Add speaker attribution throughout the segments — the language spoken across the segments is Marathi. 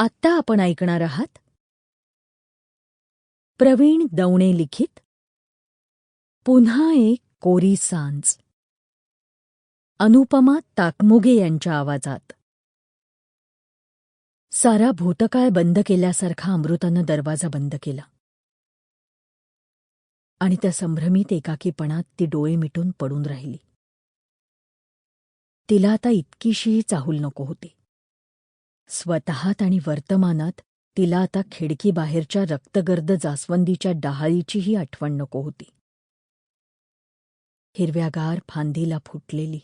Speaker 1: आत्ता आपण ऐकणार आहात. प्रवीण दवणे लिखित. पुन्हा एक कोरी सांज. अनुपमा ताकमुगे यांच्या आवाजात. सारा भूतकाळ बंद केल्यासारखा अमृतानं दरवाजा बंद केला. आणि त्या संभ्रमित एकाकीपणात ती डोळे मिटून पडून राहिली. तिला आता इतकीशीही चाहूल नको होती. स्वतःत आणि वर्तमानात तिला आता खिडकीबाहेरच्या रक्तगर्द जास्वंदीच्या डहाळीचीही आठवण नको होती. हिरव्यागार फांदीला फुटलेली.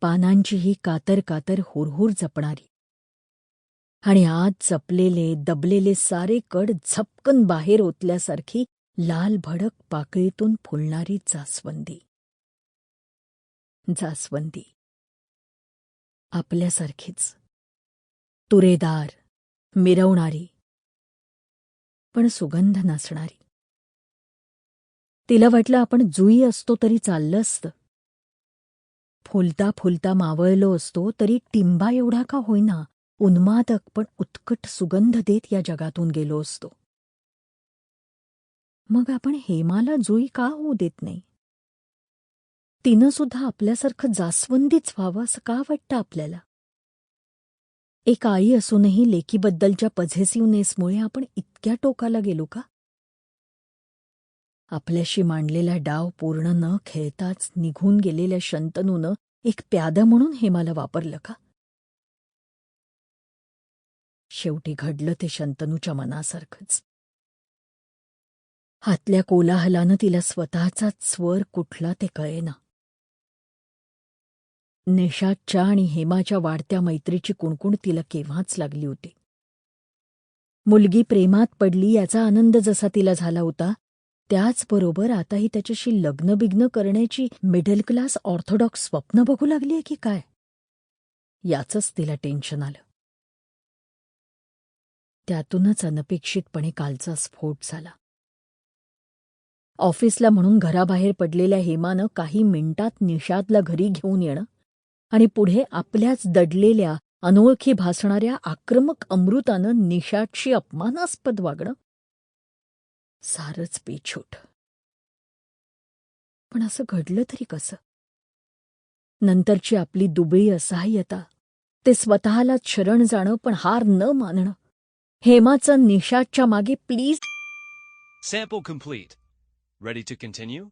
Speaker 1: पानांचीही कातर कातर हुरहुर जपणारी. आणि आत जपलेले दबलेले सारे कड झपकन बाहेर ओतल्यासारखी लाल भडक पाकळीतून फुलणारी जास्वंदी. जास्वंदी. आपल्यासारखीच. तुरेदार मिरवणारी पण सुगंध नसणारी तिला वाटलं आपण जुई असतो तरी चाललं असतं. फुलता फुलता मावळलो असतो तरी टिंबा एवढा का होईना उन्मादक पण उत्कट सुगंध देत या जगातून गेलो असतो. मग आपण हेमाला जुई का होऊ देत नाही? तिनं सुद्धा आपल्यासारखं जास्वंदीच व्हावं असं का वाटतं आपल्याला? एक आई असूनही लेकीबद्दलच्या पझेसिव्हनेसमुळे आपण इतक्या टोकाला गेलो का? आपल्याशी मांडलेला डाव पूर्ण न खेळताच निघून गेलेल्या शंतनूनं एक प्यादा म्हणून हे मला वापरलं का? शेवटी घडलं ते शंतनूच्या मनासारखंच. हातल्या कोलाहलानं तिला स्वतःचाच स्वर कुठला ते कळेना. निषादच्या आणि हेमाच्या वाढत्या मैत्रीची कुणकुण तिला केव्हाच लागली होती. मुलगी प्रेमात पडली याचा आनंद जसा तिला झाला होता त्याचबरोबर आताही त्याच्याशी लग्नबिग्न करण्याची मिडल क्लास ऑर्थोडॉक्स स्वप्न बघू लागलीय की काय? याचंच तिला टेन्शन आलं. त्यातूनच अनपेक्षितपणे कालचा स्फोट झाला. ऑफिसला म्हणून घराबाहेर पडलेल्या हेमानं काही मिनिटात निषादला घरी घेऊन येणं आणि पुढे आपल्याच दडलेल्या अनोळखी भासणाऱ्या आक्रमक अमृतानं निषादशी अपमानास्पद वागणं? सारच बेछूट. पण असं घडलं तरी कसं? नंतरची आपली दुबळी असहाय्यता ते स्वतःला शरण जाणं पण हार न मानणं हेमाचं निषादच्या मागे please
Speaker 2: sample complete ready to continue